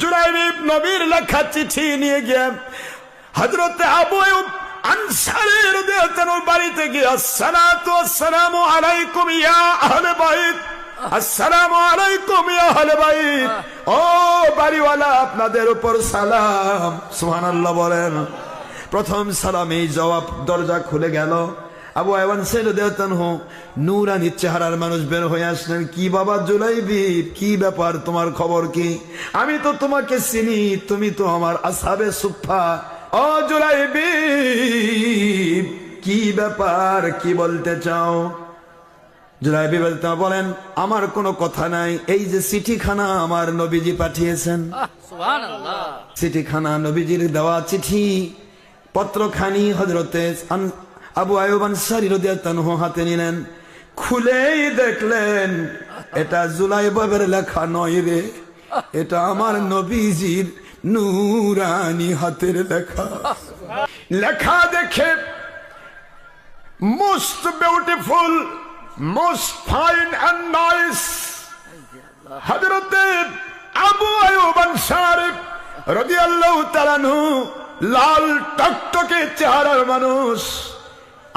জুরাইব নবীর লেখা চিঠি নিয়ে গিয়ে হজরতে আবু আনসারের বাড়িতে গিয়ে, আসসালাতু আসসালামু আলাইকুম ইয়া আহলে বাইত, আসসালামু আলাইকুম ইয়া আহলে বাইত। ও বাড়িওয়ালা, আপনাদের উপর সালাম। সুবহানাল্লাহ বলেন। প্রথম সালামেই জবাব দরজা খুলে গেল। আবু আয়বান সেল দেহতান হো নুরানি চেহারার মানুষ বের হয়ে আসলেন কি বাবা জুলাইবি কি ব্যাপার তোমার খবর কি? আমি তো তোমাকে চিনি তুমি তো আমার আসাবে সুফা। ও জুলাইবি কি ব্যাপার কি বলতে চাও? জুলাইবি বলতে বলেন আমার কোনো কথা নাই এই যে চিঠিখানা আমার নবীজি পাঠিয়েছেন। চিঠিখানা নবীজির দেওয়া চিঠি পত্রখানি হজরতে আবু আয়ুব আনসারি রাদিয়াল্লাহু হাতে নিলেন। খুলেই দেখলেন, এটা জুলাই বাবের লেখা নয় রে। এটা আমার নবীজির নুরানি হাতের লেখা। লেখা দেখে most beautiful, most fine and nice হজরতে আবু আয়ুব আনসারি রাদিয়াল্লাহু তাআলা লাল টকটকে চেহারার মানুষ।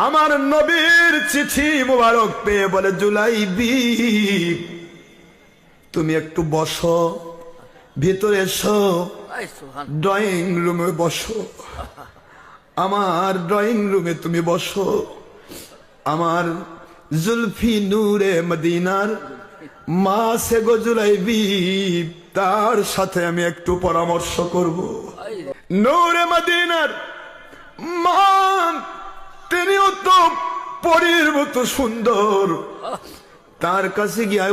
আমার নবীর চিঠি মুবারক পেয়ে বলে জুলাইবি তুমি একটু বসো ভিতরে এসো ড্রয়িং রুমে বসো। আমার ড্রয়িং রুমে তুমি বসো। আমার জুলফি নূরে মদিনার মা সে গজুলাইবি তার সাথে আমি একটু পরামর্শ করব। নূরে মদিনার পরীর মতো সুন্দর। তার কাছে গিয়ে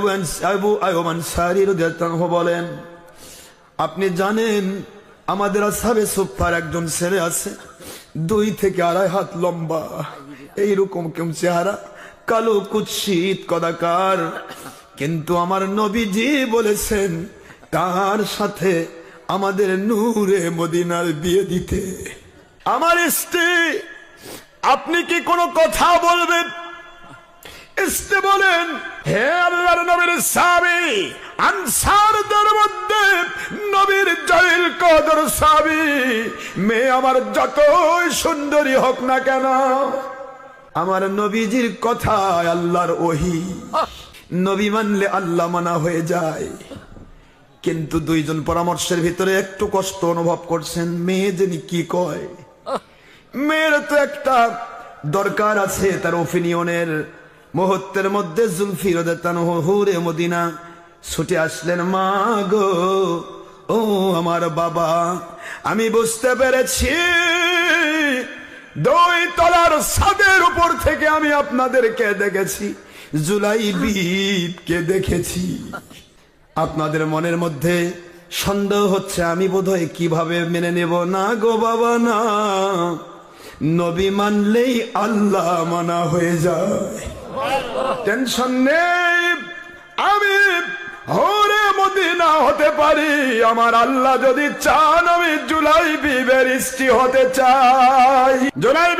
আনসারী রাদিয়াল্লাহু বলেন, আপনি জানেন, আমাদের আসাবে সুফার একজন ছেলে আছে, দুই থেকে আড়াই হাত লম্বা। এইরকম কেমন চেহারা, কালো কুৎসিত কদাকার। কিন্তু আমার নবীজি বলেছেন, তার সাথে আমাদের নূরে মদিনার বিয়ে দিতে। আমার স্ত্রী আপনি কি কোনো কথা বলবেন? ইসতে বলেন, হে আল্লাহর নবীর সাবি আনসারদের মধ্যে নবীর জলিল কদর সাবি মেয়ে আমার যতই সুন্দরী হোক না কেন, আমার নবীজির কথায় আল্লাহর ওহি। নবী মানলে আল্লাহ মানা হয়ে যায়। কিন্তু দুইজন পরামর্শের ভিতরে একটু কষ্ট অনুভব করছেন, মেয়ে যিনি কি কয়? মেয়ের তো একটা দরকার আছে তার ওপিনিয়নের মুহূর্তের মধ্যে জুলফি হুরে মদিনা ছুটে আসলেন, মা গো, ও আমার বাবা, আমি বুঝতে পেরেছি। দুই তলার ছাদের উপর থেকে আমি আপনাদেরকে দেখেছি, জুলাই বিদকে দেখেছি। আপনাদের মনের মধ্যে সন্দেহ হচ্ছে, আমি বোধহয় কীভাবে মেনে নেব? না গো বাবা, না। নবী মানলেই আল্লাহ মানা হয়ে যায়। টেনশন নেই। আমি হরে মদিনা হতে পারি। আমার আল্লাহ যদি চান, আমি জুলাই বিবের স্ত্রী হতে চাই। জুলাই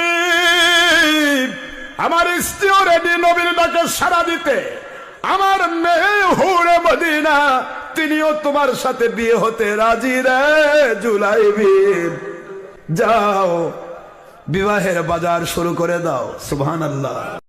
আমার স্ত্রীও রেডি নবীর ডাকে সারা দিতে। আমার মেয়ে হুরে মদিনা, তিনিও তোমার সাথে বিয়ে হতে রাজি রে জুলাই বিব। যাও বিবাহের বাজার শুরু করে দাও। সুবহান আল্লাহ